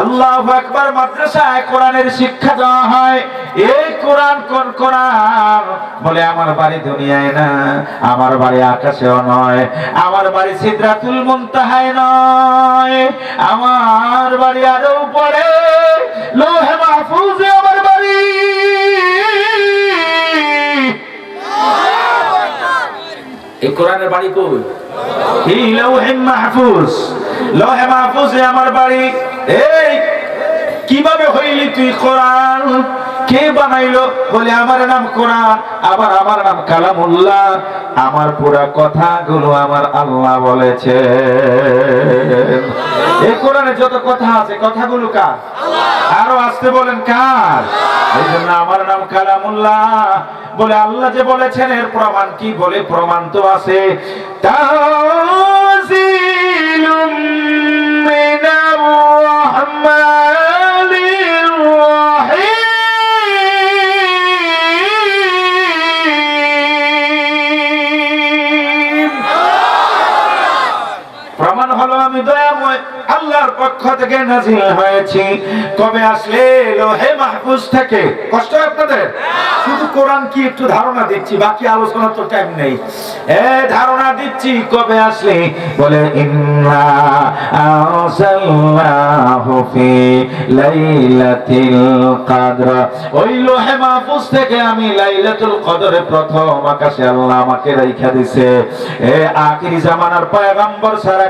আল্লাহ আকবার মাদ্রাসায় কোরআনের শিক্ষা দেওয়া হয়। এই কোরআন কোন কোরআন? বলে আমার বাড়ি দুনিয়ায় না আমার বাড়ি আকাশেও নয় আমার বাড়ি সিদ্রাতুল মুনতাহায় নয় আমার বাড়ি আরও উপরে লোহে মাহফুজে আমার বাড়ি। এই কোরআনের বাড়ি কই? এই লৌহে মাহফুজ লৌহে মাহফুজে আমার বাড়ি। এই কীভাবে হইলি তুই কোরআন? কে বানাইলো? বলে আমার নাম কোরআন আবার আমার নাম কালামুল্লাহ। আমার পুরা কথাগুলো আমার আল্লাহ বলেছে। এই কোরআনে যত কথা আছে কথাগুলো কার? আরও আসতে বলেন কার? এই জন্য আমার নাম কালামুল্লাহ। বলে আল্লাহ যে বলেছেন এর প্রমাণ কি বলে? প্রমাণ তো আছে। তাজিলুম পক্ষ থেকে নাজিল হয়েছি। কবে আসলে লোহে মাহফুজ থেকে? কষ্ট আপনাদের? শুধু কোরআন কি একটু ধারণা দিচ্ছি, বাকি আলোচনা তো টাইম নেই। এ ধারণা দিচ্ছি, কবে আসলে? বলে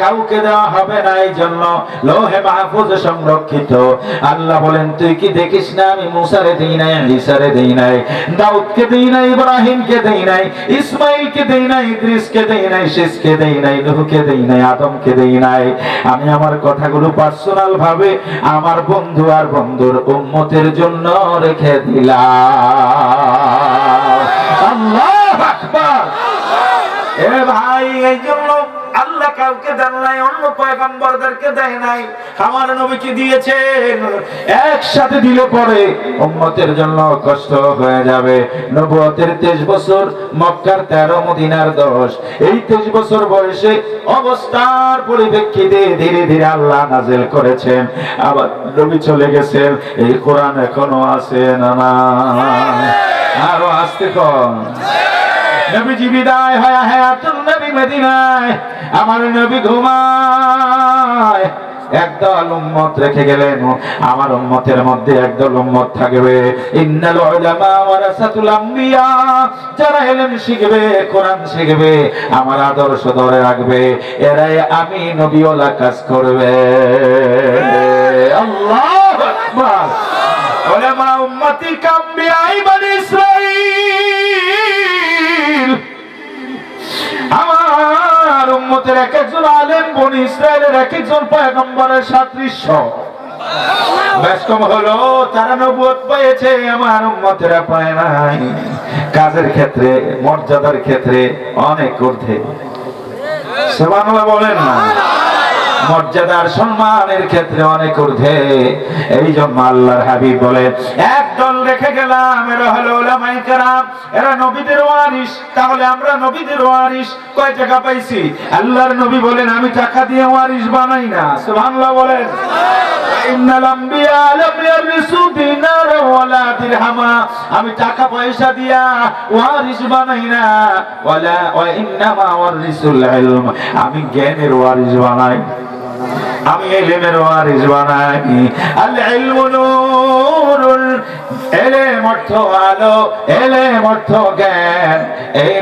কাউকে দেওয়া হবে সংরক্ষিত। আল্লাহ বলেন, তুই কি দেখিস না আমি মুসারে দেই নাই নাই? দাউদকে দেই নাই, ইব্রাহিমকে দেই নাই, ইসমাইলকে দেই নাই, ইদ্রিসকে দেই নাই শেষকে দেই নাই, নূহকে দেই নাই, আদমকে দেই নাই। আমি আমার কথাগুলো পার্সোনাল ভাবে আমার বন্ধু আর বন্ধুর উম্মতের জন্য রেখে দিলাম। আল্লাহ আকবার। এ ভাই, এই জন্য কাউকে দেন নাই অন্য পয়গম্বরদেরকে দেয় নাই। আমার নবীকে দিয়েছেন? একসাথে দিলে পরে উম্মতের জন্য কষ্ট হয়ে যাবে। নবুয়তের তেইশ বছর মক্কার তেরো মদিনার দশ। এই তেইশ বছর বয়সে অবস্থার পরিপ্রেক্ষিতে ধীরে ধীরে আল্লাহ নাজেল করেছেন। আবার নবী চলে গেছেন। এই কোরআন এখনও আছে না না আরও আসতে কম নবীজি বিদায় হয় হায়াতুল নবী মদিনায়। আমার নবী ঘুমায়। একদল উম্মত রেখে গেলেন। আমার উম্মতের মধ্যে একদল উম্মত থাকবে। ইন্নাল উলামা ওয়ারাসাতুল আম্বিয়া। যারা ইলম শিখবে, কোরআন শিখবে, আমার আদর্শ ধরে রাখবে। এরাই আমি নবীওয়ালা কাজ করবে। আল্লাহু আকবার। উলামা উম্মতি কাম্বিয়া উম্মতের এক একজন আলেম, বনি ইসরায়েলের এক একজন পয়গম্বরের সাদৃশ্য। হলো, তারা পেয়েছে, আমার উম্মতেরা পায় নাই। কাজের ক্ষেত্রে, মর্যাদার ক্ষেত্রে অনেক ঊর্ধ্বে। সুবহানাল্লাহ বলেন না। মর্যাদার সম্মানের ক্ষেত্রে অনেক ঊর্ধ্বে। এই জন্য আল্লাহর হাবিব বলেন একদল রেখে গেলাম, এরা হলো ওলামায়ে কেরাম, এরা নবীদের ওয়ারিস তাহলে আমরা নবীদের ওয়ারিস কয় টাকা পাইছি? আল্লাহর নবী বলেন, আমি টাকা দিয়ে ওয়ারিস বানাই না। সুবহানাল্লাহ বলেন, ইন্নাল আম্বিয়া লাম ইয়ারিসু দিনারা ওয়ালা দিরহামা আমি টাকা পয়সা দিয়া ওয়ারিস বানাই না। ওয়ালা, ওয়া ইন্নামা ওয়ারিসুল ইলম। আমি জ্ঞানের ওয়ারিস বানাই। আমি এলেমের আল নূরুল আলো জ্ঞান। এই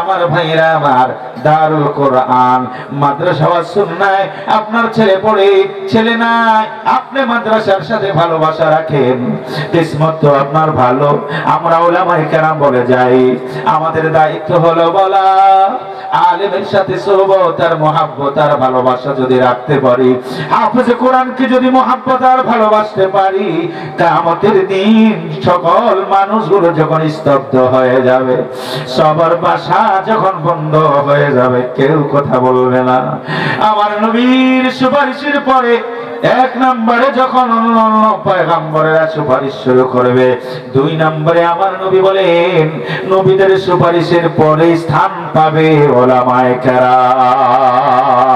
আমার ভাইরা, আমার দারুল কোরআন। মাদ্রাসা সুন্নায় আপনার ছেলে পড়ে, ছেলে নাই, আপনি মাদ্রাসার সাথে ভালোবাসা রাখেন। কিসমত আপনার ভালো, আমরা ওলামাই কেরাম বলে যাই। আমাদের দায়িত্ব হলো বলা, আলেমের সাথে সোহবত আর মহাব্বত আর ভালোবাসা যদি রাখতে পারি হাফেজে কোরআনকে যদি মহাব্বত আর ভালোবাসতে পারি কামতের দিন সকল মানুষগুলো যখন স্তব্ধ হয়ে যাবে, সবার বাসা যখন বন্ধ হয়ে যাবে, কেউ কথা বলবে না। আমার নবীর সুপারিশের পরে এক নম্বরে যখন অন্য অন্য পয়গম্বরেরা সুপারিশ শুরু করবে, দুই নম্বরে আমার নবী বলেন, নবীদের সুপারিশের পরে স্থান পাবে ওলামায়ে কেরাম।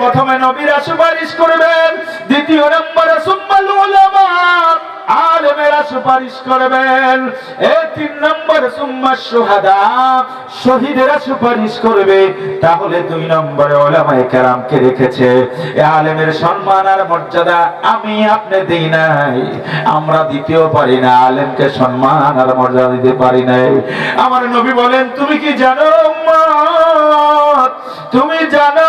প্রথমে নবীরা সুপারিশ করবেন, দ্বিতীয় নম্বরে সুম্মাল উলামা আলেমেরা সুপারিশ করবেন, এ তিন নম্বর সুম্মা সুহাদা শহীদেরা সুপারিশ করবে। তাহলে দুই নম্বরে ওলামায়ে কেরামকে রেখেছে, এ আলেমের সম্মান আর মর্যাদা আমি আপনি দেই নাই, আমরা দিতেও পারি না, আলেমকে সম্মান আর মর্যাদা দিতে পারি নাই। আমার নবী বলেন, তুমি কি জানো তুমি জানো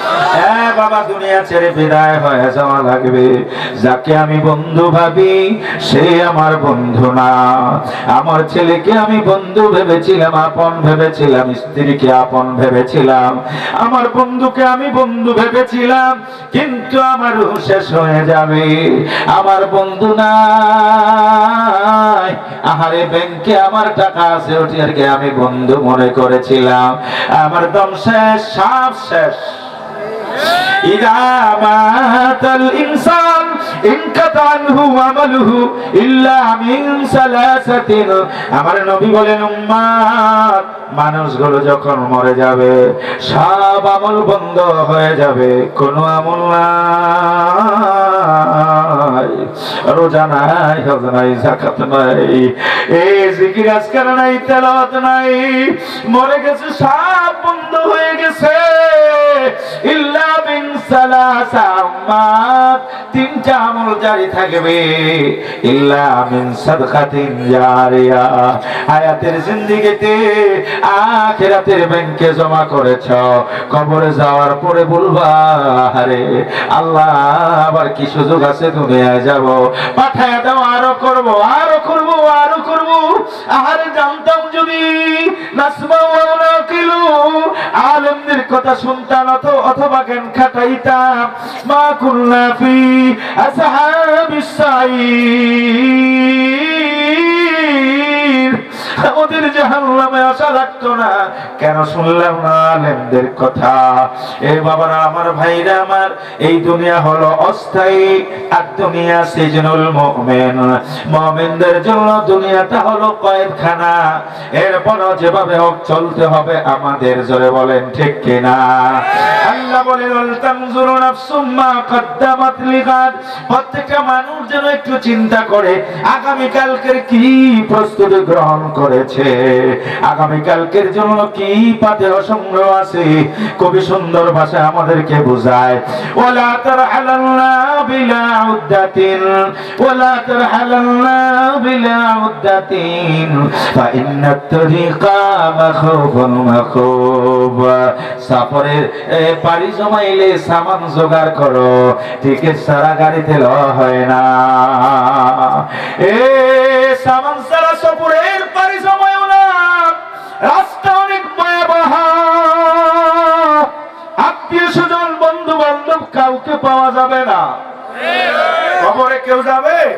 বাবা দুনিয়া ছেড়ে বিদায় হয়ে যাওয়া লাগবে। যাকে আমি বন্ধু ভাবি, সে আমার বন্ধু না। আমার শেষকে আমি বন্ধু ভেবেছিলাম, আপন ভেবেছিলাম, স্ত্রীকে আপন ভেবেছিলাম। আমার বন্ধুকে আমি বন্ধু ভেবেছিলাম, কিন্তু আমার শেষ হয়ে যাবে। আমার বন্ধু নাই। আহারে, ব্যাংকে আমার টাকা আছে ওটিয়ারকে আমি বন্ধু মনে করেছিলাম। আমার দম শেষ, সব শেষ। إذا مات الإنسان انقطع عنه عمله إلا من ثلاثة আমার নবী বলেন উম্মাত মানুষগুলো যখন মরে যাবে সব আমল বন্ধ হয়ে যাবে কোনো আমল নাই রোজা নাই হজ নাই জাকাত নাই এই জিকির আজকার নাই তেলাওয়াত নাই মরে গেছে সব ব্যাংকে জমা করেছ। কবরে যাওয়ার পরে বলবা আরে আল্লাহ, আবার কি সুযোগ আছে দুনিয়ায় যাব? পাঠায় দাও, আরও করব আরও করব আরও করব। আহারে, জানতাম যদি নাসমা ওয়া নাকিলু আলেমদের কথা শুনতাম অথ- অথবা জ্ঞান খাটাইতাম। মা কুন্না আসহাবিস সাইর ওদের জাহান্নামে আশা লাগতো না। কেন শুনলাম না আলেমদের কথা? এ বাবারা, আমার ভাইরা, আমার এই দুনিয়া হলো অস্থায়ী আর দুনিয়া সিজনুল মুমিন। মুমিনদের জন্য দুনিয়াটা হলো কয়েদখানা এরপরও যেভাবে হোক চলতে হবে আমাদের, জোরে বলেন ঠিক কিনা? আল্লাহ মা কদ্দামাত লিগাদ। প্রত্যেকটা মানুষ যেন একটু চিন্তা করে আগামী কালকের কি প্রস্তুতি গ্রহণ করেছে। আগামী কালকের জন্য কি পাতে অসংগ্রহ আছে? কবি সুন্দর ভাষায় আমাদেরকে বোঝায়। বিলা উদ্দাতিন। ওয়ালা তারহালাল্লা বিলা উদ্দাতিন। ফাইন্নাত তরিকা মাখুবুন মাখুব। সাফরের পাড়ি জমাইলে সামান জোগাড় করো। টিকিট সারা গাড়িতে হয় না। এ, সামান সারা না রাস্তা অনেক ভয়াবহ। আত্মীয় স্বজন বন্ধু বান্ধব কাউকে পাওয়া যাবে না। খবরে কেউ যাবে?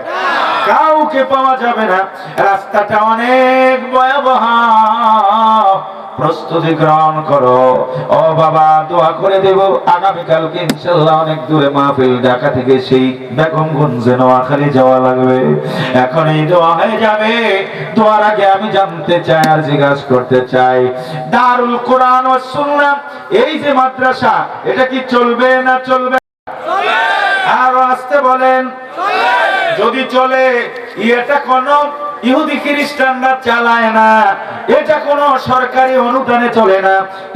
কাউকে পাওয়া যাবে না। রাস্তাটা অনেক ভয়াবহ। প্রস্তুতি গ্রহণ করো। ও বাবা দোয়া করে দেব। আগামীকালকে ইনশাল্লাহ অনেক দূরে মাহফিল ঢাকা থেকে সেই বেগমগঞ্জে নোয়াখালী যাওয়া লাগবে। এখন এই দোয়া হয়ে যাবে। দোয়ার আগে আমি জানতে চাই আর জিজ্ঞাসা করতে চাই। দারুল কোরআন ও সুন্নাহ এই যে মাদ্রাসা এটা কি চলবে না চলবে? আরও আসতে বলেন। যদি চলে এটা কোন ইহুদি খ্রিস্টানরা চালায় না। এটা কোন সরকারি অনুদানে চলে না।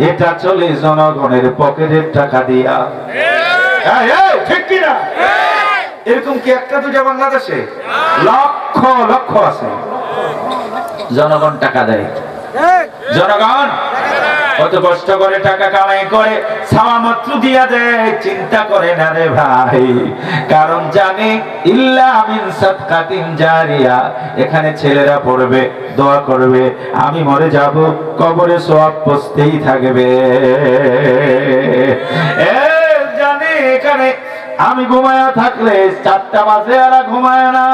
এটা চলে জনগণের পকেটের টাকা দিয়া। ঠিক কিনা এরকম কি একটা দুটা বাংলাদেশে? লক্ষ লক্ষ আছে। জনগণ টাকা দেয়। জনগণ! কত কষ্ট করে টাকা কামাই করে ছাওয়া মাত্র দিয়া দেয়। চিন্তা করে না রে ভাই, কারণ জানে, ইল্লা আমিন সাদকাতিন জারিয়া, এখানে ছেলেরা পড়বে, দোয়া করবে, আমি মরে যাব, কবরে সওয়াব পৌঁছতেই থাকবে। এ, জানে, এখানে আমি ঘুমায়া থাকলে চারটা বাজে এরা ঘুমায় না।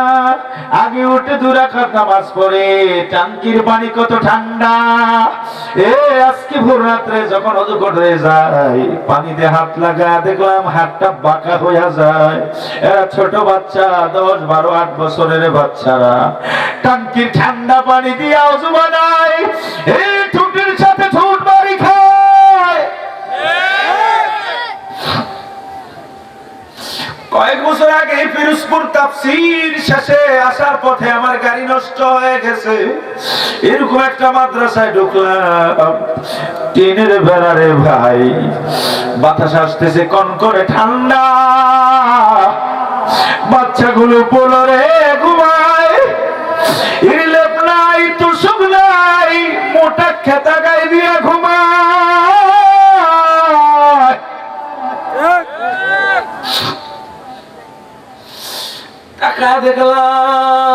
আগে উঠে দু রাখার নামাজ পড়ে, টাঙ্কির পানি কত ঠান্ডা। এ, আজকে ভোর রাত্রে যখন অজু করে যায়, পানিতে হাত লাগা দেখলাম হাতটা বাঁকা হইয়া যায়। এরা ছোট বাচ্চা, দশ, বারো, আট বছরের বাচ্চারা। টাঙ্কির ঠান্ডা পানি দিয়ে অজু বানায়। কয়েক বছর আগে ফিরোজপুর তাফসির শেষে আসার পথে আমার গাড়ি নষ্ট হয়ে গেছে। এরকম একটা মাদ্রাসায় ঢুকলাম। টিনের বেড়ারে ভাই, বাতাস আসতেছে কন করে ঠান্ডা। বাচ্চাগুলো পোলরে ঘুমায় দেখলাম।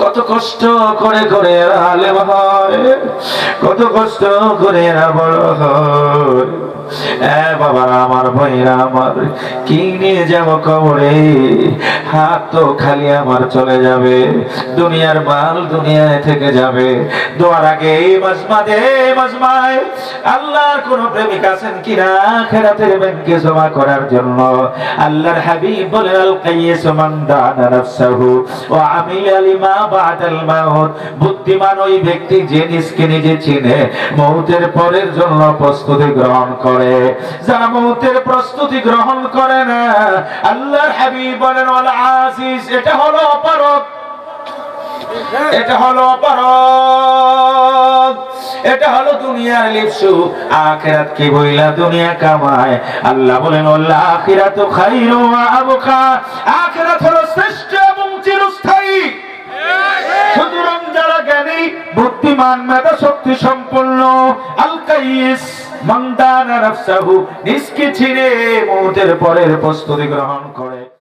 কত কষ্ট করে করে আলেম হয়, কত কষ্ট করে বড় হয়। এ আমার ভাইরা, আমার কি নিয়ে কবরে? হাত তো খালি আমার চলে যাবে, দুনিয়ার মাল দুনিয়ায় থেকে যাবে। দোয়ার আগে এই মাজমায় আল্লাহর কোন প্রেমিক আছেন কিনা? খেরাতের ব্যাংকে জমা করার জন্য আল্লাহর হাবিব বলে আল কাইয়িস মান দানা নাফসাহু ওয়া আমিলা লিমা বুদ্ধিমান ওই ব্যক্তি যে নিজকে নিজে চিনে, মৌতের পরের জন্য প্রস্তুতি গ্রহণ করে। যারা মৌতের প্রস্তুতি গ্রহণ করে না বলেন এটা হলো অপারক এটা হলো অপারক এটা হলো দুনিয়ার লিপসু। আখিরাত কি বইলা দুনিয়া কামায়? আল্লাহ বলেন আল্লাহ আখিরাতু খাইরু ওয়া আবকা হলো শ্রেষ্ঠ এবং চিরস্থায়ী সুতরাং যারা জ্ঞানী বুদ্ধিমান মেধা শক্তি সম্পন্ন আলকাইস মন্দানা নফসাহু নিষ্কি ছিঁড়ে মৌতের পরের প্রস্তুতি গ্রহণ করে।